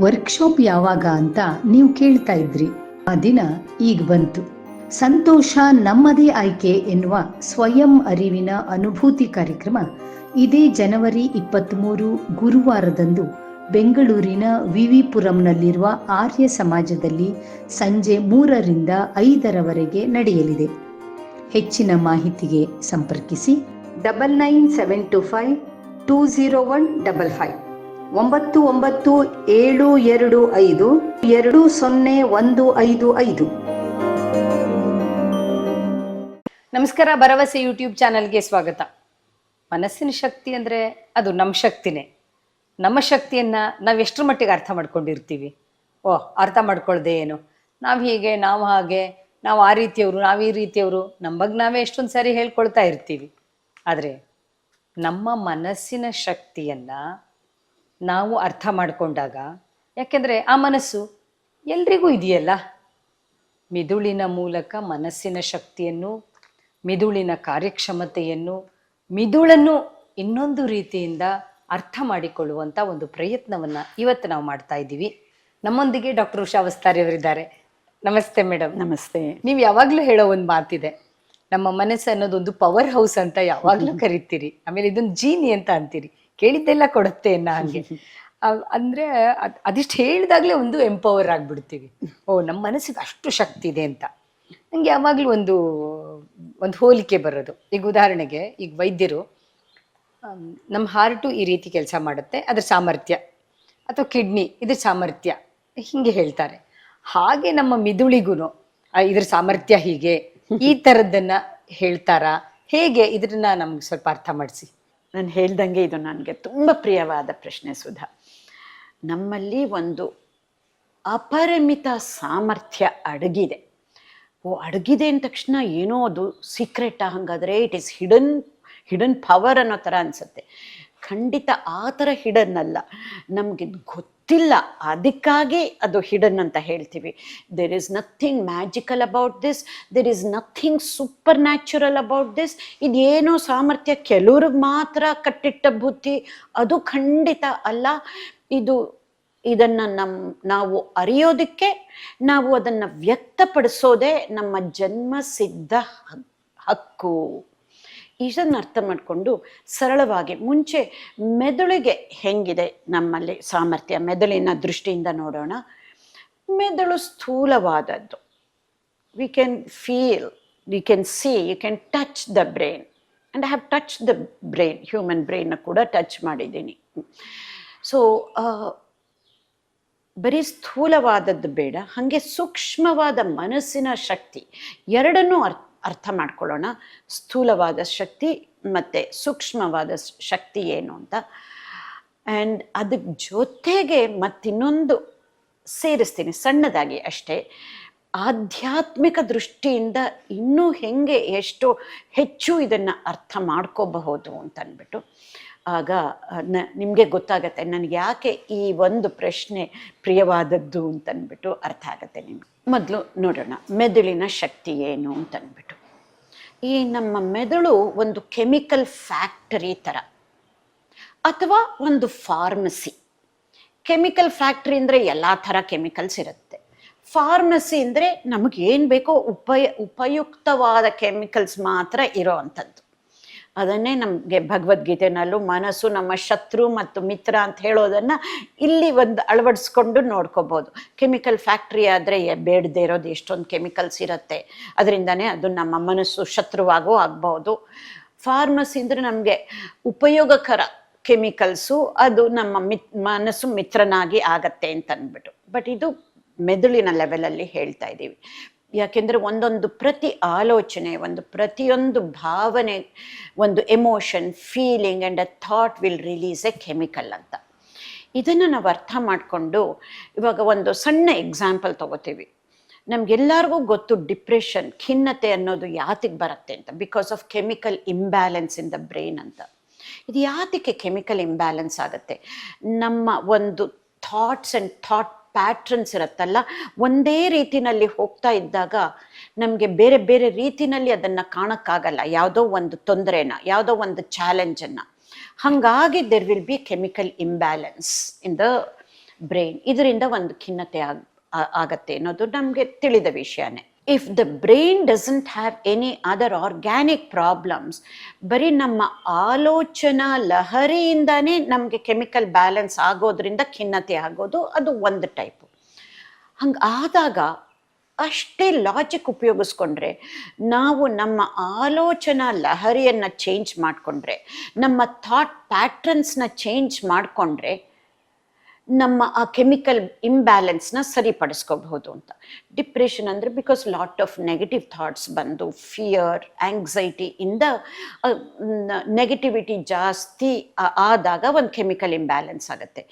Workshop ಯಾವಾಗ ಅಂತ ನೀವು ಕೇಳ್ತಾ ಇದ್ರಿ. ಆ ದಿನ ಈಗ ಬಂತು. ಸಂತೋಷ ನಮ್ಮದೇ ಆಯ್ಕೆ ಎನ್ನುವ ಸ್ವಯಂ ಅರಿವಿನ ಅನುಭೂತಿ ಕಾರ್ಯಕ್ರಮ ಇದೇ ಜನವರಿ ಇಪ್ಪತ್ತ್ಮೂರು ಗುರುವಾರದಂದು ಬೆಂಗಳೂರಿನ ವಿವಿಪುರಂನಲ್ಲಿರುವ ಆರ್ಯ ಸಮಾಜದಲ್ಲಿ ಸಂಜೆ ಮೂರರಿಂದ ಐದರವರೆಗೆ ನಡೆಯಲಿದೆ. ಹೆಚ್ಚಿನ ಮಾಹಿತಿಗೆ ಸಂಪರ್ಕಿಸಿ double nine seven two five two zero one double five. ಒಂಬತ್ತು ಒಂಬತ್ತು ಏಳು ಎರಡು ಐದು ಎರಡು ಸೊನ್ನೆ ಒಂದು ಐದು ಐದು. ನಮಸ್ಕಾರ, ಭರವಸೆ ಯೂಟ್ಯೂಬ್ ಚಾನೆಲ್ಗೆ ಸ್ವಾಗತ. ಮನಸ್ಸಿನ ಶಕ್ತಿ ಅಂದರೆ ಅದು ನಮ್ಮ ಶಕ್ತಿನೇ. ನಮ್ಮ ಶಕ್ತಿಯನ್ನ ನಾವು ಎಷ್ಟರ ಮಟ್ಟಿಗೆ ಅರ್ಥ ಮಾಡ್ಕೊಂಡಿರ್ತೀವಿ? ಓಹ್ ಅರ್ಥ ಮಾಡ್ಕೊಳ್ದೆ ಏನು? ನಾವು ಹೀಗೆ, ನಾವು ಹಾಗೆ, ನಾವು ಆ ರೀತಿಯವರು, ನಾವು ಈ ರೀತಿಯವರು ನಮ್ಮ ಬಗ್ಗೆ ನಾವೇ ಎಷ್ಟೊಂದು ಸಾರಿ ಹೇಳ್ಕೊಳ್ತಾ ಇರ್ತೀವಿ. ಆದರೆ ನಮ್ಮ ಮನಸ್ಸಿನ ಶಕ್ತಿಯನ್ನ ನಾವು ಅರ್ಥ ಮಾಡಿಕೊಂಡಾಗ ಯಾಕೆಂದರೆ ಆ ಮನಸ್ಸು ಎಲ್ರಿಗೂ ಇದೆಯಲ್ಲ? ಮಿದುಳಿನ ಮೂಲಕ ಮನಸ್ಸಿನ ಶಕ್ತಿಯನ್ನು ಮಿದುಳಿನ ಕಾರ್ಯಕ್ಷಮತೆಯನ್ನು ಮಿದುಳನ್ನು ಇನ್ನೊಂದು ರೀತಿಯಿಂದ ಅರ್ಥ ಮಾಡಿಕೊಳ್ಳುವಂಥ ಒಂದು ಪ್ರಯತ್ನವನ್ನ ಇವತ್ತು ನಾವು ಮಾಡ್ತಾ ಇದ್ದೀವಿ. ನಮ್ಮೊಂದಿಗೆ ಡಾಕ್ಟರ್ ಉಷಾ ಅವಸ್ತಾರಿ ಅವರಿದ್ದಾರೆ. ನಮಸ್ತೆ ಮೇಡಮ್. ನಮಸ್ತೆ. ನೀವು ಯಾವಾಗಲೂ ಹೇಳೋ ಒಂದು ಮಾತಿದೆ ನಮ್ಮ ಮನಸ್ಸು ಅನ್ನೋದೊಂದು ಪವರ್ ಹೌಸ್ ಅಂತ ಯಾವಾಗಲೂ ಕರಿತೀರಿ. ಆಮೇಲೆ ಇದೊಂದು ಜೀನಿ ಅಂತ ಅಂತೀರಿ. ಕೇಳಿದ್ದೆಲ್ಲ ಕೊಡುತ್ತೆ ಹಾಗೆ ಅಂದ್ರೆ ಅದ್- ಅದಿಷ್ಟು ಹೇಳಿದಾಗಲೇ ಒಂದು ಎಂಪವರ್ ಆಗ್ಬಿಡ್ತೀವಿ. ಓ ನಮ್ಮ ಮನಸ್ಸಿಗೆ ಅಷ್ಟು ಶಕ್ತಿ ಇದೆ ಅಂತ. ನಂಗೆ ಯಾವಾಗಲೂ ಒಂದು ಒಂದು ಹೋಲಿಕೆ ಬರೋದು. ಈಗ ಉದಾಹರಣೆಗೆ ಈಗ ವೈದ್ಯರು ನಮ್ಮ ಹಾರ್ಟು ಈ ರೀತಿ ಕೆಲಸ ಮಾಡುತ್ತೆ. ಅದ್ರ ಸಾಮರ್ಥ್ಯ ಅಥವಾ ಕಿಡ್ನಿ ಇದ್ರ ಸಾಮರ್ಥ್ಯ ಹಿಂಗೆ ಹೇಳ್ತಾರೆ. ಹಾಗೆ ನಮ್ಮ ಮಿದುಳಿಗೂ ಇದ್ರ ಸಾಮರ್ಥ್ಯ ಹೀಗೆ ಈ ಥರದ್ದನ್ನು ಹೇಳ್ತಾರಾ? ಹೇಗೆ? ಇದನ್ನ ನಮ್ಗೆ ಸ್ವಲ್ಪ ಅರ್ಥ ಮಾಡಿಸಿ. ನಾನು ಹೇಳ್ದಂಗೆ ಇದು ನನಗೆ ತುಂಬ ಪ್ರಿಯವಾದ ಪ್ರಶ್ನೆ ಸುಧಾ. ನಮ್ಮಲ್ಲಿ ಒಂದು ಅಪರಿಮಿತ ಸಾಮರ್ಥ್ಯ ಅಡಗಿದೆ. ಓ, ಅಡಗಿದೆ ಅಂದ ತಕ್ಷಣ ಏನೋ ಅದು ಸೀಕ್ರೆಟ್ ಹಂಗಾದ್ರೆ it is hidden hidden power ಅನ್ನೋ ಥರ ಅನ್ಸುತ್ತೆ. ಖಂಡಿತ ಆ ಥರ ಹಿಡನ್ ಅಲ್ಲ. ನಮಗೆ ಗೊತ್ತಿಲ್ಲ. ಅದಕ್ಕಾಗಿ ಅದು ಹಿಡನ್ ಅಂತ ಹೇಳ್ತೀವಿ. There is nothing magical about this there is nothing supernatural about this ಇದೇನೋ ಸಾಮರ್ಥ್ಯ ಕೆಲವ್ರಿಗೆ ಮಾತ್ರ ಕಟ್ಟಿಟ್ಟ ಬುದ್ಧಿ. ಅದು ಖಂಡಿತ ಅಲ್ಲ. ಇದು, ಇದನ್ನು ನಮ್ಮ ನಾವು ಅರಿಯೋದಕ್ಕೆ ನಾವು ಅದನ್ನು ವ್ಯಕ್ತಪಡಿಸೋದೇ ನಮ್ಮ ಜನ್ಮ ಸಿದ್ಧ ಹಕ್ಕು. ಇದನ್ನ ಅರ್ಥ ಮಾಡಿಕೊಂಡು ಸರಳವಾಗಿ ಮುಂಚೆ ಮೆದುಳಿಗೆ ಹೆಂಗಿದೆ ನಮ್ಮಲ್ಲಿ ಸಾಮರ್ಥ್ಯ, ಮೆದುಳಿನ ದೃಷ್ಟಿಯಿಂದ ನೋಡೋಣ. ಮೆದುಳು ಸ್ಥೂಲವಾದದ್ದು. We can feel you can see you can touch the brain and I have touch the brain human ಬ್ರೈನ್ನ ಕೂಡ ಟಚ್ ಮಾಡಿದ್ದೀನಿ. ಸೊ ಬರೀ ಸ್ಥೂಲವಾದದ್ದು ಬೇಡ, ಹಾಗೆ ಸೂಕ್ಷ್ಮವಾದ ಮನಸ್ಸಿನ ಶಕ್ತಿ ಎರಡನ್ನೂ ಅರ್ಥ ಅರ್ಥ ಮಾಡ್ಕೊಳ್ಳೋಣ. ಸ್ಥೂಲವಾದ ಶಕ್ತಿ ಮತ್ತು ಸೂಕ್ಷ್ಮವಾದ ಶಕ್ತಿ ಏನು ಅಂತ. ಆ್ಯಂಡ್ ಅದಕ್ಕೆ ಜೊತೆಗೆ ಮತ್ತಿನ್ನೊಂದು ಸೇರಿಸ್ತೀನಿ, ಸಣ್ಣದಾಗಿ ಅಷ್ಟೇ. ಆಧ್ಯಾತ್ಮಿಕ ದೃಷ್ಟಿಯಿಂದ ಇನ್ನೂ ಹೆಂಗೆ ಎಷ್ಟು ಹೆಚ್ಚು ಇದನ್ನು ಅರ್ಥ ಮಾಡ್ಕೋಬಹುದು ಅಂತನ್ಬಿಟ್ಟು. ಆಗ ನ, ನಿಮಗೆ ಗೊತ್ತಾಗತ್ತೆ, ನನಗೆ ಯಾಕೆ ಈ ಒಂದು ಪ್ರಶ್ನೆ ಪ್ರಿಯವಾದದ್ದು ಅಂತನ್ಬಿಟ್ಟು ಅರ್ಥ ಆಗತ್ತೆ ನಿಮಗೆ. ಮೊದಲು ನೋಡೋಣ, ಮೆದುಳಿನ ಶಕ್ತಿ ಏನು ಅಂತನ್ಬಿಟ್ಟು. ಈ ನಮ್ಮ ಮೆದುಳು ಒಂದು ಕೆಮಿಕಲ್ ಫ್ಯಾಕ್ಟರಿ ಥರ, ಅಥವಾ ಒಂದು ಫಾರ್ಮಸಿ. ಕೆಮಿಕಲ್ ಫ್ಯಾಕ್ಟ್ರಿ ಅಂದರೆ ಎಲ್ಲ ಥರ ಕೆಮಿಕಲ್ಸ್ ಇರುತ್ತೆ. ಫಾರ್ಮಸಿ ಅಂದರೆ ನಮಗೇನು ಬೇಕೋ ಉಪಯ, ಉಪಯುಕ್ತವಾದ ಕೆಮಿಕಲ್ಸ್ ಮಾತ್ರ ಇರೋ ಅಂಥದ್ದು. ಅದನ್ನೇ ನಮಗೆ ಭಗವದ್ಗೀತೆನಲ್ಲೂ ಮನಸ್ಸು, ನಮ್ಮ ಶತ್ರು ಮತ್ತು ಮಿತ್ರ ಅಂತ ಹೇಳೋದನ್ನು ಇಲ್ಲಿ ಒಂದು ಅಳವಡಿಸ್ಕೊಂಡು ನೋಡ್ಕೋಬೋದು. ಕೆಮಿಕಲ್ ಫ್ಯಾಕ್ಟ್ರಿ ಆದರೆ ಬೇಡದೇ ಇರೋದು, ಎಷ್ಟೊಂದು ಕೆಮಿಕಲ್ಸ್ ಇರುತ್ತೆ. ಅದರಿಂದನೇ ಅದು ನಮ್ಮ ಮನಸ್ಸು ಶತ್ರುವಾಗೂ ಆಗ್ಬೋದು. ಫಾರ್ಮಸಿ ಅಂದರೆ ನಮಗೆ ಉಪಯೋಗಕರ ಕೆಮಿಕಲ್ಸು, ಅದು ನಮ್ಮ ಮಿತ್, ಮನಸ್ಸು ಮಿತ್ರನಾಗಿ ಆಗತ್ತೆ ಅಂತ ಅಂದ್ಬಿಟ್ಟು ಬಟ್ ಇದು ಮೆದುಳಿನ ಲೆವೆಲಲ್ಲಿ ಹೇಳ್ತಾ ಇದ್ದೀವಿ ಯಾಕೆಂದರೆ ಒಂದೊಂದು ಪ್ರತಿ ಆಲೋಚನೆ, ಒಂದು ಪ್ರತಿಯೊಂದು ಭಾವನೆ, ಒಂದು emotion feeling and a thought will release a chemical ಅಂತ. ಇದನ್ನು ನಾವು ಅರ್ಥ ಮಾಡಿಕೊಂಡು ಇವಾಗ ಒಂದು ಸಣ್ಣ ಎಕ್ಸಾಂಪಲ್ ತಗೋತೀವಿ. ನಮಗೆಲ್ಲರಿಗೂ ಗೊತ್ತು ಡಿಪ್ರೆಷನ್ ಖಿನ್ನತೆ ಅನ್ನೋದು ಯಾತಿಗೆ ಬರುತ್ತೆ ಅಂತ because of chemical imbalance in the brain ಅಂತ. ಇದು ಯಾತಕ್ಕೆ ಕೆಮಿಕಲ್ ಇಂಬ್ಯಾಲೆನ್ಸ್ ಆಗುತ್ತೆ? ನಮ್ಮ ಒಂದು ಥಾಟ್ಸ್ ಆ್ಯಂಡ್ ಥಾಟ್ ಪ್ಯಾಟ್ರನ್ಸ್ ಇರುತ್ತಲ್ಲ, ಒಂದೇ ರೀತಿನಲ್ಲಿ ಹೋಗ್ತಾ ಇದ್ದಾಗ ನಮಗೆ ಬೇರೆ ಬೇರೆ ರೀತಿನಲ್ಲಿ ಅದನ್ನು ಕಾಣಕ್ಕಾಗಲ್ಲ. ಯಾವುದೋ ಒಂದು ತೊಂದರೆನ, ಯಾವುದೋ ಒಂದು ಚಾಲೆಂಜನ್ನು ಹಂಗಾಗಿ there will be chemical imbalance in the brain ಇದರಿಂದ ಒಂದು ಖಿನ್ನತೆ ಆಗ್ ಆಗತ್ತೆ ಅನ್ನೋದು ನಮಗೆ ತಿಳಿದ ವಿಷಯನೇ. If the brain doesn't have any other organic problems ಬರೀ ನಮ್ಮ ಆಲೋಚನಾ ಲಹರಿಯಿಂದಾನೇ ನಮಗೆ ಕೆಮಿಕಲ್ ಬ್ಯಾಲೆನ್ಸ್ ಆಗೋದ್ರಿಂದ ಖಿನ್ನತೆ ಆಗೋದು ಅದು ಒಂದು ಟೈಪು ಹಂಗೆ ಆದಾಗ ಅಷ್ಟೇ ಲಾಜಿಕ್ ಉಪಯೋಗಿಸ್ಕೊಂಡ್ರೆ ನಾವು ನಮ್ಮ ಆಲೋಚನಾ ಲಹರಿಯನ್ನು ಚೇಂಜ್ ಮಾಡಿಕೊಂಡ್ರೆ, ನಮ್ಮ ಥಾಟ್ ಪ್ಯಾಟ್ರನ್ಸ್ನ ಚೇಂಜ್ ಮಾಡಿಕೊಂಡ್ರೆ ನಮ್ಮ ಆ ಕೆಮಿಕಲ್ ಇಂಬ್ಯಾಲೆನ್ಸ್ನ ಸರಿಪಡಿಸ್ಕೋಬಹುದು ಅಂತ. ಡಿಪ್ರೆಷನ್ ಅಂದರೆ because lot of negative thoughts ಬಂದು ಫಿಯರ್ ಆಂಗ್ಸೈಟಿ ಇಂದ ನೆಗೆಟಿವಿಟಿ ಜಾಸ್ತಿ ಆದಾಗ ಒಂದು ಕೆಮಿಕಲ್ ಇಂಬ್ಯಾಲೆನ್ಸ್ ಆಗುತ್ತೆ.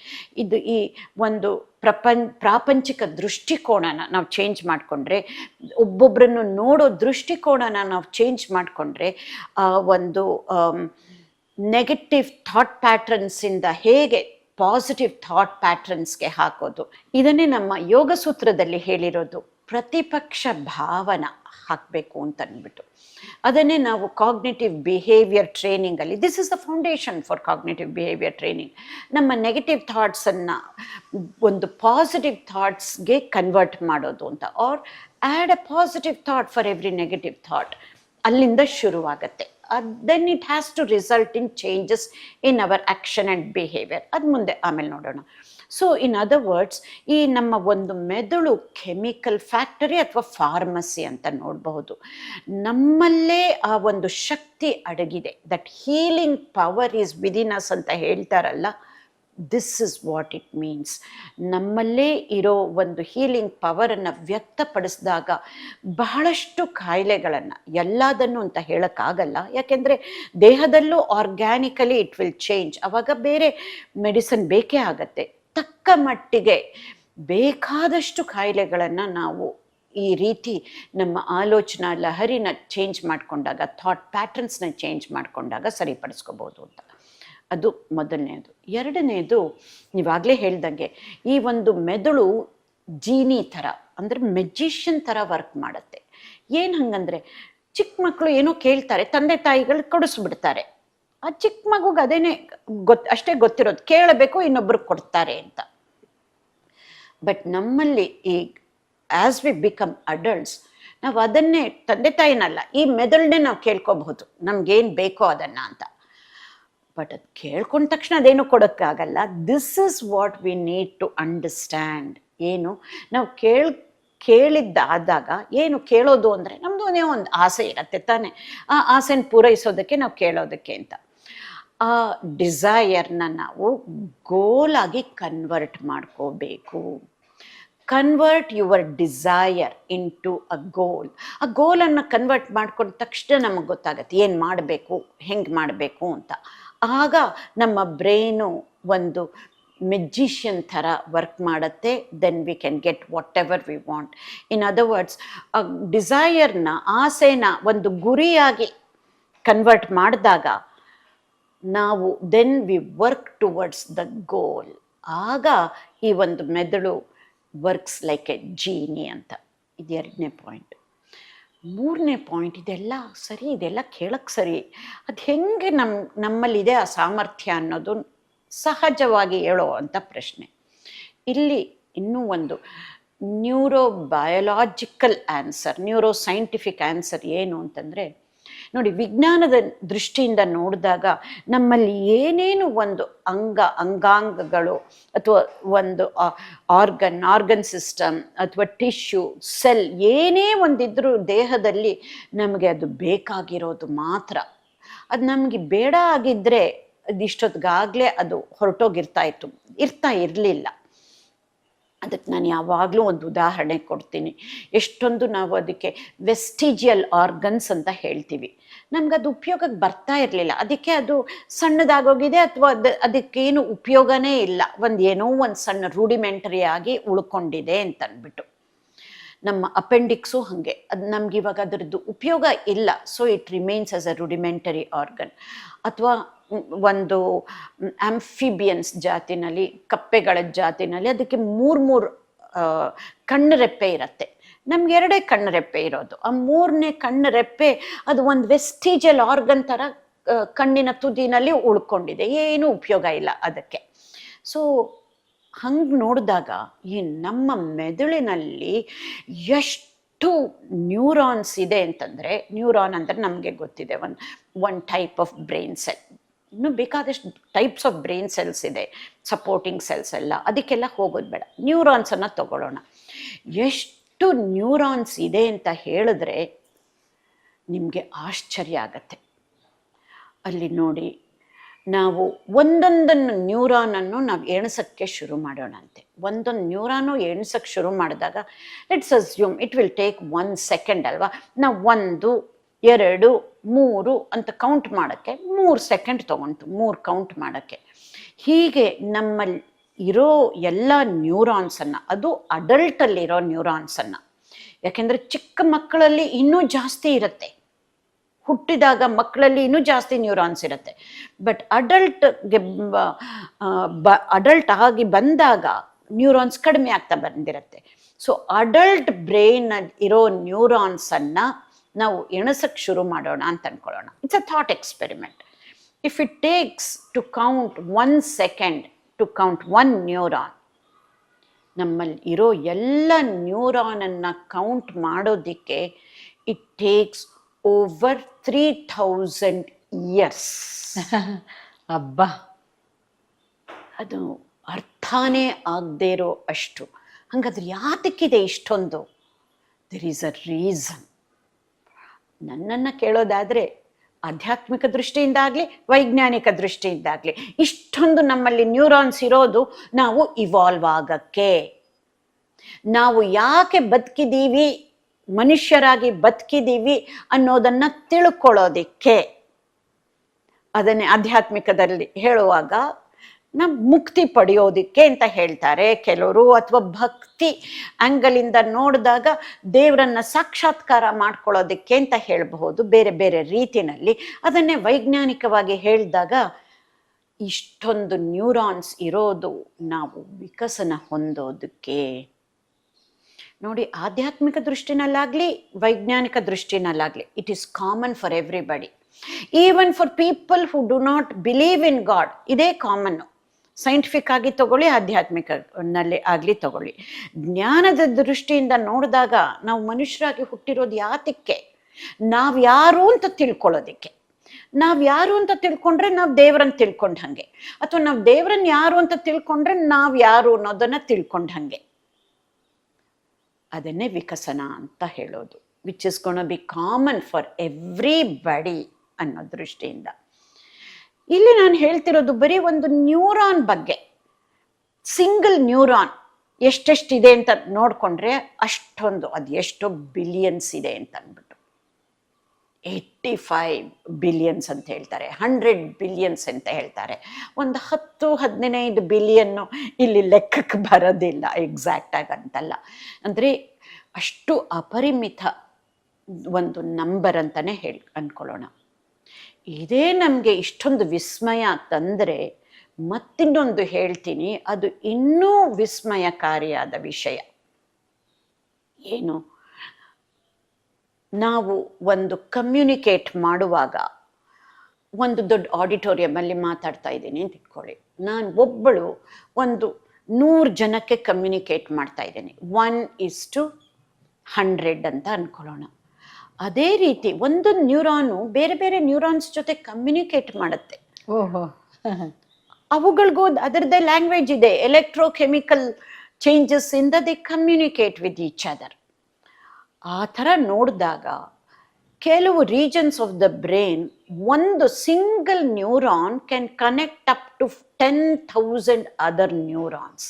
ಇದು ಈ ಒಂದು ಪ್ರಪಂಚ, ಪ್ರಾಪಂಚಿಕ ದೃಷ್ಟಿಕೋನನ ನಾವು ಚೇಂಜ್ ಮಾಡಿಕೊಂಡ್ರೆ ಒಬ್ಬೊಬ್ಬರನ್ನು ನೋಡೋ ದೃಷ್ಟಿಕೋನನ ನಾವು ಚೇಂಜ್ ಮಾಡಿಕೊಂಡ್ರೆ ಒಂದು ನೆಗೆಟಿವ್ ಥಾಟ್ ಪ್ಯಾಟ್ರನ್ಸಿಂದ ಹೇಗೆ ಪಾಸಿಟಿವ್ ಥಾಟ್ ಪ್ಯಾಟ್ರನ್ಸ್ಗೆ ಹಾಕೋದು. ಇದನ್ನೇ ನಮ್ಮ ಯೋಗ ಸೂತ್ರದಲ್ಲಿ ಹೇಳಿರೋದು ಪ್ರತಿಪಕ್ಷ ಭಾವನ ಹಾಕಬೇಕು ಅಂತ ಅಂದ್ಬಿಟ್ಟು ಅದನ್ನೇ ನಾವು cognitive behaviour ಟ್ರೈನಿಂಗಲ್ಲಿ this is the foundation for cognitive behaviour training ನಮ್ಮ ನೆಗೆಟಿವ್ ಥಾಟ್ಸನ್ನು ಒಂದು ಪಾಸಿಟಿವ್ ಥಾಟ್ಸ್ಗೆ ಕನ್ವರ್ಟ್ ಮಾಡೋದು ಅಂತ. Or add a positive thought for every negative thought ಅಲ್ಲಿಂದ ಶುರುವಾಗತ್ತೆ. Then it has to result in changes in our action and behaviour ಅದು ಮುಂದೆ ಆಮೇಲೆ ನೋಡೋಣ. ಸೊ ಇನ್ ಅದರ್ ವರ್ಡ್ಸ್ ಈ ನಮ್ಮ ಒಂದು ಮೆದುಳು ಕೆಮಿಕಲ್ ಫ್ಯಾಕ್ಟರಿ ಅಥವಾ ಫಾರ್ಮಸಿ ಅಂತ ನೋಡಬಹುದು. ನಮ್ಮಲ್ಲೇ ಆ ಒಂದು ಶಕ್ತಿ ಅಡಗಿದೆ. That healing power is within us ಅಂತ ಹೇಳ್ತಾರಲ್ಲ. This is what it means ನಮ್ಮಲ್ಲೇ ಇರೋ ಒಂದು ಹೀಲಿಂಗ್ ಪವರನ್ನು ವ್ಯಕ್ತಪಡಿಸಿದಾಗ ಬಹಳಷ್ಟು ಕಾಯಿಲೆಗಳನ್ನು, ಎಲ್ಲದನ್ನು ಅಂತ ಹೇಳೋಕ್ಕಾಗಲ್ಲ. ಯಾಕೆಂದರೆ ದೇಹದಲ್ಲೂ ಆರ್ಗ್ಯಾನಿಕಲಿ ಇಟ್ ವಿಲ್ ಚೇಂಜ್ ಅವಾಗ ಬೇರೆ ಮೆಡಿಸನ್ ಬೇಕೇ ಆಗತ್ತೆ. ತಕ್ಕ ಮಟ್ಟಿಗೆ ಬೇಕಾದಷ್ಟು ಕಾಯಿಲೆಗಳನ್ನು ನಾವು ಈ ರೀತಿ ನಮ್ಮ ಆಲೋಚನಾ ಲಹರಿನ ಚೇಂಜ್ ಮಾಡಿಕೊಂಡಾಗ ಥಾಟ್ ಪ್ಯಾಟರ್ನ್ಸ್ನ ಚೇಂಜ್ ಮಾಡಿಕೊಂಡಾಗ ಸರಿಪಡಿಸ್ಕೋಬೋದು ಅಂತ. ಅದು ಮೊದಲನೆಯದು ಎರಡನೇದು ನೀವಾಗಲೇ ಹೇಳ್ದಂಗೆ, ಈ ಒಂದು ಮೆದುಳು ಜೀನಿ ಥರ, ಅಂದರೆ ಮೆಜಿಷಿಯನ್ ಥರ ವರ್ಕ್ ಮಾಡುತ್ತೆ. ಏನು ಹಂಗಂದ್ರೆ ಚಿಕ್ಕ ಮಕ್ಕಳು ಏನೋ ಕೇಳ್ತಾರೆ, ತಂದೆ ತಾಯಿಗಳು ಕೊಡಿಸ್ಬಿಡ್ತಾರೆ. ಆ ಚಿಕ್ಕ ಮಗುಗೆ ಅದೇನೆ ಗೊತ್, ಅಷ್ಟೇ ಗೊತ್ತಿರೋದು, ಕೇಳಬೇಕು, ಇನ್ನೊಬ್ರು ಕೊಡ್ತಾರೆ ಅಂತ. ಬಟ್ ನಮ್ಮಲ್ಲಿ ಈ ಆಸ್ ವಿ ಬಿಕಮ್ ಅಡಲ್ಟ್ಸ್ ನಾವು ಅದನ್ನೇ, ತಂದೆ ತಾಯಿನಲ್ಲ, ಈ ಮೆದುಳನ್ನೇ ನಾವು ಕೇಳ್ಕೋಬಹುದು. ನಮ್ಗೇನು ಬೇಕೋ ಅದನ್ನು ಅಂತ. ಬಟ್ ಅದು ಕೇಳ್ಕೊಂಡ ತಕ್ಷಣ ಅದೇನು ಕೊಡೋಕ್ಕಾಗಲ್ಲ. This is what we need to understand ಏನು? ನಾವು ಕೇಳ್, ಕೇಳಿದ್ದಾದಾಗ ಏನು ಕೇಳೋದು ಅಂದರೆ ನಮ್ಮದು ಒಂದೇ ಒಂದು ಆಸೆ ಇರತ್ತೆ ತಾನೆ. ಆ ಆಸೆನ ಪೂರೈಸೋದಕ್ಕೆ ನಾವು ಕೇಳೋದಕ್ಕೆ ಅಂತ. ಆ ಡಿಸೈರ್ನ ನಾವು ಗೋಲಾಗಿ ಕನ್ವರ್ಟ್ ಮಾಡ್ಕೋಬೇಕು. Convert your desire into a goal ಆ ಗೋಲನ್ನು ಕನ್ವರ್ಟ್ ಮಾಡ್ಕೊಂಡ ತಕ್ಷಣ ನಮಗೆ ಗೊತ್ತಾಗತ್ತೆ, ಏನು ಮಾಡಬೇಕು, ಹೆಂಗೆ ಮಾಡಬೇಕು ಅಂತ. ಆಗ ನಮ್ಮ ಬ್ರೈನು ಒಂದು ಮೆಜಿಷಿಯನ್ ಥರ ವರ್ಕ್ ಮಾಡುತ್ತೆ then we can get whatever we want in other words ಡಿಸೈರ್ನ ಆಸೆನ ಒಂದು ಗುರಿಯಾಗಿ ಕನ್ವರ್ಟ್ ಮಾಡಿದಾಗ ನಾವು then we work towards the goal ಆಗ ಈ ಒಂದು ಮೆದುಳು ವರ್ಕ್ಸ್ ಲೈಕ್ ಎ ಜೀನಿ ಅಂತ. ಇದು ಎರಡನೇ ಪಾಯಿಂಟ್ ಮೂರನೇ ಪಾಯಿಂಟ್ ಇದೆಲ್ಲ ಸರಿ, ಇದೆಲ್ಲ ಕೇಳಕ್ಕೆ ಸರಿ. ಅದು ಹೆಂಗೆ ನಮ್ಮ ನಮ್ಮಲ್ಲಿದೆ ಆ ಸಾಮರ್ಥ್ಯ ಅನ್ನೋದು ಸಹಜವಾಗಿ ಹೇಳೋ ಅಂತ ಪ್ರಶ್ನೆ. ಇಲ್ಲಿ ಇನ್ನೂ ಒಂದು neurobiological answer neuroscientific answer ಏನು ಅಂತಂದರೆ ನೋಡಿ, ವಿಜ್ಞಾನದ ದೃಷ್ಟಿಯಿಂದ ನೋಡಿದಾಗ ನಮ್ಮಲ್ಲಿ ಏನೇನು ಒಂದು ಅಂಗ, ಅಂಗಾಂಗಗಳು ಅಥವಾ ಒಂದು ಆರ್ಗನ್ ಆರ್ಗನ್ ಸಿಸ್ಟಮ್ ಅಥವಾ ಟಿಶ್ಯೂ ಸೆಲ್ ಏನೇ ಒಂದಿದ್ರೂ ದೇಹದಲ್ಲಿ ನಮಗೆ ಅದು ಬೇಕಾಗಿರೋದು ಮಾತ್ರ. ಅದು ನಮಗೆ ಬೇಡ ಆಗಿದ್ದರೆ ಅದಿಷ್ಟೊತ್ತಿಗಾಗಲೇ ಅದು ಹೊರಟೋಗಿರ್ತಾ ಇತ್ತು, ಇರ್ತಾ ಇರಲಿಲ್ಲ. ಅದಕ್ಕೆ ನಾನು ಯಾವಾಗಲೂ ಒಂದು ಉದಾಹರಣೆ ಕೊಡ್ತೀನಿ. ಎಷ್ಟೊಂದು ನಾವು ಅದಕ್ಕೆ ವೆಸ್ಟಿಜಿಯಲ್ ಆರ್ಗನ್ಸ್ ಅಂತ ಹೇಳ್ತೀವಿ. ನಮ್ಗೆ ಅದು ಉಪಯೋಗಕ್ಕೆ ಬರ್ತಾ ಇರಲಿಲ್ಲ. ಅದಕ್ಕೆ ಅದು ಸಣ್ಣದಾಗೋಗಿದೆ ಅಥವಾ ಅದು ಅದಕ್ಕೇನು ಉಪಯೋಗನೇ ಇಲ್ಲ. ಒಂದು ಏನೋ ಒಂದು ಸಣ್ಣ ರೂಢಿಮೆಂಟರಿ ಆಗಿ ಉಳ್ಕೊಂಡಿದೆ ಅಂತ ನಮ್ಮ ಅಪೆಂಡಿಕ್ಸು ಹಾಗೆ. ಅದು ನಮ್ಗೆ ಇವಾಗ ಅದರದ್ದು ಉಪಯೋಗ ಇಲ್ಲ. So it remains as a rudimentary organ ಅಥವಾ ಒಂದು ಆಂಫಿಬಿಯನ್ಸ್ ಜಾತಿನಲ್ಲಿ, ಕಪ್ಪೆಗಳ ಜಾತಿನಲ್ಲಿ ಅದಕ್ಕೆ ಮೂರು ಮೂರು ಕಣ್ಣು ರೆಪ್ಪೆ ಇರುತ್ತೆ. ನಮ್ಗೆ ಎರಡೇ ಕಣ್ಣು ರೆಪ್ಪೆ ಇರೋದು. ಆ ಮೂರನೇ ಕಣ್ಣು ರೆಪ್ಪೆ ಅದು ಒಂದು ವೆಸ್ಟಿಜಲ್ ಆರ್ಗನ್ ಥರ ಕಣ್ಣಿನ ತುದಿನಲ್ಲಿ ಉಳ್ಕೊಂಡಿದೆ. ಏನೂ ಉಪಯೋಗ ಇಲ್ಲ ಅದಕ್ಕೆ. ಸೊ ಹಂಗೆ ನೋಡಿದಾಗ ಈ ನಮ್ಮ ಮೆದುಳಿನಲ್ಲಿ ಎಷ್ಟು ನ್ಯೂರಾನ್ಸ್ ಇದೆ ಅಂತಂದರೆ ನ್ಯೂರಾನ್ ಅಂದರೆ ನಮಗೆ ಗೊತ್ತಿದೆ, ಒಂದು one type of brain cell ಇನ್ನು ಬೇಕಾದಷ್ಟು ಟೈಪ್ಸ್ ಆಫ್ ಬ್ರೈನ್ ಸೆಲ್ಸ್ ಇದೆ ಸಪೋರ್ಟಿಂಗ್ ಸೆಲ್ಸ್ ಎಲ್ಲ. ಅದಕ್ಕೆಲ್ಲ ಹೋಗೋದು ಬೇಡ. ನ್ಯೂರಾನ್ಸನ್ನು ತಗೊಳ್ಳೋಣ. ಎಷ್ಟು ನ್ಯೂರಾನ್ಸ್ ಇದೆ ಅಂತ ಹೇಳಿದ್ರೆ ನಿಮಗೆ ಆಶ್ಚರ್ಯ ಆಗತ್ತೆ. ಅಲ್ಲಿ ನೋಡಿ, ನಾವು ಒಂದೊಂದನ್ನು ನ್ಯೂರಾನನ್ನು ನಾವು ಎಣಿಸೋಕ್ಕೆ ಶುರು ಮಾಡೋಣಂತೆ ಒಂದೊಂದು ನ್ಯೂರಾನು ಎಣಿಸೋಕ್ಕೆ ಶುರು ಮಾಡಿದಾಗ let's assume it will take one second ಅಲ್ವಾ? ನಾವು ಒಂದು ಎರಡು, ಮೂರು ಅಂತ ಕೌಂಟ್ ಮಾಡೋಕ್ಕೆ ಮೂರು ಸೆಕೆಂಡ್ ತೊಗೊಂತು ಮೂರು ಕೌಂಟ್ ಮಾಡೋಕ್ಕೆ. ಹೀಗೆ ನಮ್ಮಲ್ಲಿ ಇರೋ ಎಲ್ಲ ನ್ಯೂರಾನ್ಸನ್ನು ಅದು ಅಡಲ್ಟಲ್ಲಿರೋ ನ್ಯೂರಾನ್ಸನ್ನು ಯಾಕೆಂದರೆ ಚಿಕ್ಕ ಮಕ್ಕಳಲ್ಲಿ ಇನ್ನೂ ಜಾಸ್ತಿ ಇರುತ್ತೆ. ಹುಟ್ಟಿದಾಗ ಮಕ್ಕಳಲ್ಲಿ ಇನ್ನೂ ಜಾಸ್ತಿ ನ್ಯೂರಾನ್ಸ್ ಇರುತ್ತೆ. ಬಟ್ ಅಡಲ್ಟ್ಗೆ ಬ ಅಡಲ್ಟ್ ಆಗಿ ಬಂದಾಗ ನ್ಯೂರಾನ್ಸ್ ಕಡಿಮೆ ಆಗ್ತಾ ಬಂದಿರುತ್ತೆ. ಸೊ ಅಡಲ್ಟ್ ಬ್ರೈನಲ್ಲಿ ಇರೋ ನ್ಯೂರಾನ್ಸನ್ನು ನಾವು ಎಣಸಕ್ಕೆ ಶುರು ಮಾಡೋಣ ಅಂತ ಅಂದ್ಕೊಳ್ಳೋಣ it's a thought experiment if it takes to count one second to count one neuron ನಮ್ಮಲ್ಲಿ ಇರೋ ಎಲ್ಲ ನ್ಯೂರಾನನ್ನು ಕೌಂಟ್ ಮಾಡೋದಕ್ಕೆ it takes over three thousand years ಹಬ್ಬ ಅದು ಅರ್ಥನೇ ಆಗದೇ ಇರೋ ಅಷ್ಟು. ಹಂಗಾದ್ರೆ ಯಾತಕ್ಕಿದೆ ಇಷ್ಟೊಂದು? ದೆರ್ ಈಸ್ ಅ ರೀಸನ್ ನನ್ನನ್ನು ಕೇಳೋದಾದರೆ ಆಧ್ಯಾತ್ಮಿಕ ದೃಷ್ಟಿಯಿಂದಾಗಲಿ, ವೈಜ್ಞಾನಿಕ ದೃಷ್ಟಿಯಿಂದಾಗಲಿ, ಇಷ್ಟೊಂದು ನಮ್ಮಲ್ಲಿ ನ್ಯೂರಾನ್ಸ್ ಇರೋದು ನಾವು ಇವಾಲ್ವ್ ಆಗಕ್ಕೆ. ನಾವು ಯಾಕೆ ಬದುಕಿದ್ದೀವಿ ಮನುಷ್ಯರಾಗಿ ಬದುಕಿದ್ದೀವಿ ಅನ್ನೋದನ್ನ ತಿಳ್ಕೊಳ್ಳೋದಿಕ್ಕೆ. ಅದನ್ನೇ ಆಧ್ಯಾತ್ಮಿಕದಲ್ಲಿ ಹೇಳುವಾಗ ನಾವು ಮುಕ್ತಿ ಪಡೆಯೋದಿಕ್ಕೆ ಅಂತ ಹೇಳ್ತಾರೆ. ಕೆಲವರು ಅಥವಾ ಭಕ್ತಿ ಅಂಗಲಿಂದ ನೋಡಿದಾಗ ದೇವರನ್ನ ಸಾಕ್ಷಾತ್ಕಾರ ಮಾಡ್ಕೊಳ್ಳೋದಿಕ್ಕೆ ಅಂತ ಹೇಳಬಹುದು. ಬೇರೆ ಬೇರೆ ರೀತಿನಲ್ಲಿ ಅದನ್ನೇ ವೈಜ್ಞಾನಿಕವಾಗಿ ಹೇಳಿದಾಗ ಇಷ್ಟೊಂದು ನ್ಯೂರಾನ್ಸ್ ಇರೋದು ನಾವು ವಿಕಸನ ಹೊಂದೋದಕ್ಕೆ. ನೋಡಿ, ಆಧ್ಯಾತ್ಮಿಕ ದೃಷ್ಟಿನಲ್ಲಾಗಲಿ, ವೈಜ್ಞಾನಿಕ ದೃಷ್ಟಿನಲ್ಲಾಗಲಿ it is common for everybody even for people who do not believe in God ಇದೇ ಕಾಮನ್ನು ಸೈಂಟಿಫಿಕ್ ಆಗಿ ತಗೊಳ್ಳಿ ಆಧ್ಯಾತ್ಮಿಕನಲ್ಲಿ ಆಗಲಿ ತಗೊಳ್ಳಿ. ಜ್ಞಾನದ ದೃಷ್ಟಿಯಿಂದ ನೋಡಿದಾಗ ನಾವು ಮನುಷ್ಯರಾಗಿ ಹುಟ್ಟಿರೋದು ಯಾತಕ್ಕೆ? ನಾವು ಯಾರು ಅಂತ ತಿಳ್ಕೊಳ್ಳೋದಕ್ಕೆ. ನಾವು ಯಾರು ಅಂತ ತಿಳ್ಕೊಂಡ್ರೆ ನಾವು ದೇವರನ್ನ ತಿಳ್ಕೊಂಡ್ ಹಂಗೆ. ಅಥವಾ ನಾವು ದೇವರನ್ನ ಯಾರು ಅಂತ ತಿಳ್ಕೊಂಡ್ರೆ ನಾವು ಯಾರು ಅನ್ನೋದನ್ನ ತಿಳ್ಕೊಂಡ್ ಹಂಗೆ. ಅದನ್ನೇ ವಿಕಸನ ಅಂತ ಹೇಳೋದು. Which is gonna be common for everybody ಅನ್ನೋ ದೃಷ್ಟಿಯಿಂದ. ಇಲ್ಲಿ ನಾನು ಹೇಳ್ತಿರೋದು ಬರೀ ಒಂದು ನ್ಯೂರಾನ್ ಬಗ್ಗೆ. ಸಿಂಗಲ್ ನ್ಯೂರಾನ್ ಎಷ್ಟೆಷ್ಟಿದೆ ಅಂತ ನೋಡ್ಕೊಂಡ್ರೆ ಅಷ್ಟೊಂದು, ಅದು ಎಷ್ಟೋ ಬಿಲಿಯನ್ಸ್ ಇದೆ ಅಂತ ಅಂದ್ಬಿಟ್ಟು. ಏಯ್ಟಿ ಫೈವ್ ಬಿಲಿಯನ್ಸ್ ಅಂತ ಹೇಳ್ತಾರೆ ಹಂಡ್ರೆಡ್ ಬಿಲಿಯನ್ಸ್ ಅಂತ ಹೇಳ್ತಾರೆ. ಒಂದು ಹತ್ತು, ಹದಿನೈದು ಬಿಲಿಯನ್ನು ಇಲ್ಲಿ ಲೆಕ್ಕಕ್ಕೆ ಬರೋದಿಲ್ಲ ಎಕ್ಸಾಕ್ಟಾಗಿ ಅಂತಲ್ಲ. ಅಂದರೆ ಅಷ್ಟು ಅಪರಿಮಿತ ಒಂದು ನಂಬರ್ ಅಂತಲೇ ಹೇಳಿ ಅಂದ್ಕೊಳ್ಳೋಣ ಇದೇ ನಮಗೆ ಇಷ್ಟೊಂದು ವಿಸ್ಮಯ ತಂದರೆ ಮತ್ತಿನ್ನೊಂದು ಹೇಳ್ತೀನಿ, ಅದು ಇನ್ನೂ ವಿಸ್ಮಯಕಾರಿಯಾದ ವಿಷಯ. ಏನು? ನಾವು ಒಂದು ಕಮ್ಯುನಿಕೇಟ್ ಮಾಡುವಾಗ ಒಂದು ದೊಡ್ಡ ಆಡಿಟೋರಿಯಮಲ್ಲಿ ಮಾತಾಡ್ತಾ ಇದ್ದೀನಿ ಅಂತ ಇಟ್ಕೊಳ್ಳಿ. ನಾನು ಒಬ್ಬಳು ಒಂದು ನೂರು ಜನಕ್ಕೆ ಕಮ್ಯುನಿಕೇಟ್ ಮಾಡ್ತಾ ಇದ್ದೀನಿ. ಒನ್ ಇಸ್ ಟು ಹಂಡ್ರೆಡ್ ಅಂತ ಅಂದ್ಕೊಳ್ಳೋಣ ಅದೇ ರೀತಿ ಒಂದು ನ್ಯೂರಾನು ಬೇರೆ ಬೇರೆ ನ್ಯೂರಾನ್ಸ್ ಜೊತೆ ಕಮ್ಯುನಿಕೇಟ್ ಮಾಡುತ್ತೆ. ಓಹೋ. ಅವುಗಳಿಗೂ ಅದರದ್ದೇ ಲ್ಯಾಂಗ್ವೇಜ್ ಇದೆ. ಎಲೆಕ್ಟ್ರೋಕೆಮಿಕಲ್ ಚೇಂಜಸ್ ಇಂದ they communicate with each other ಆ ಥರ ನೋಡಿದಾಗ ಕೆಲವು ರೀಜನ್ಸ್ ಆಫ್ ದ ಬ್ರೈನ್ ಒಂದು single neuron can connect up to ten thousand other neurons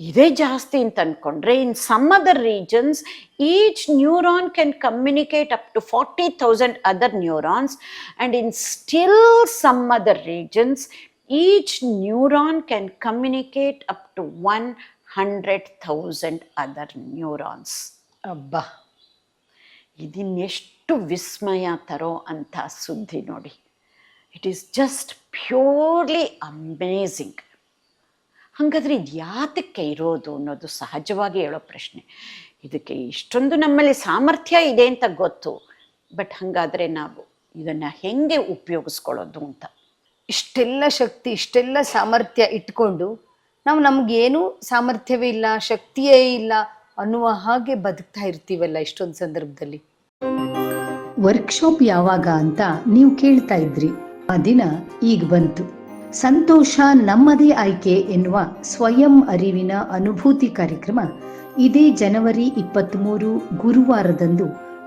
ಇದೇ ಜಾಸ್ತಿ ಅಂತ ಅಂದ್ಕೊಂಡ್ರೆ in some other regions each neuron can communicate up to forty thousand other neurons and in still some other regions each neuron can communicate up to one hundred thousand other neurons ಅಬ್ಬಾ. ಇದನ್ನೆಷ್ಟು ವಿಸ್ಮಯ ತರೋ ಅಂತ ಸುದ್ದಿ ನೋಡಿ. It is just purely amazing ಹಾಗಾದ್ರೆ ಇದು ಯಾತಕ್ಕೆ ಇರೋದು ಅನ್ನೋದು ಸಹಜವಾಗಿ ಹೇಳೋ ಪ್ರಶ್ನೆ. ಇದಕ್ಕೆ ಇಷ್ಟೊಂದು ನಮ್ಮಲ್ಲಿ ಸಾಮರ್ಥ್ಯ ಇದೆ ಅಂತ ಗೊತ್ತು. ಬಟ್ ಹಾಗಾದರೆ ನಾವು ಇದನ್ನು ಹೆಂಗೆ ಉಪಯೋಗಿಸ್ಕೊಳ್ಳೋದು ಅಂತ. ಇಷ್ಟೆಲ್ಲ ಶಕ್ತಿ ಇಷ್ಟೆಲ್ಲ ಸಾಮರ್ಥ್ಯ ಇಟ್ಕೊಂಡು ನಾವು ನಮ್ಗೇನು ಸಾಮರ್ಥ್ಯವೇ ಇಲ್ಲ ಶಕ್ತಿಯೇ ಇಲ್ಲ ಅನ್ನುವ ಹಾಗೆ ಬದುಕ್ತಾ ಇರ್ತೀವಲ್ಲ ಇಷ್ಟೊಂದು ಸಂದರ್ಭದಲ್ಲಿ? ವರ್ಕ್ಶಾಪ್ ಯಾವಾಗ ಅಂತ ನೀವು ಕೇಳ್ತಾ ಇದ್ರಿ. ಆ ದಿನ ಈಗ ಬಂತು. ಸಂತೋಷ ನಮ್ಮದೇ ಆಯ್ಕೆ ಎನ್ನುವ ಸ್ವಯಂ ಅರಿವಿನ ಅನುಭೂತಿ ಕಾರ್ಯಕ್ರಮ ಇದೇ ಜನವರಿ ಇಪ್ಪತ್ತ್ಮೂರು ಗುರುವಾರದಂದು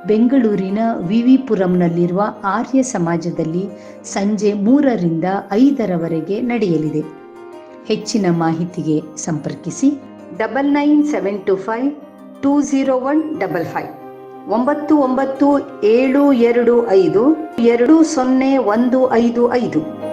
ಬೆಂಗಳೂರಿನ ವಿವಿಪುರಂನಲ್ಲಿರುವ ಆರ್ಯ ಸಮಾಜದಲ್ಲಿ ಸಂಜೆ ಮೂರರಿಂದ ಐದರವರೆಗೆ ನಡೆಯಲಿದೆ. ಹೆಚ್ಚಿನ ಮಾಹಿತಿಗೆ ಸಂಪರ್ಕಿಸಿ double nine seven two five two zero one double five ಒಂಬತ್ತು ಒಂಬತ್ತು ಏಳು ಎರಡು ಐದು ಎರಡು ಸೊನ್ನೆ ಒಂದು ಐದು ಐದು.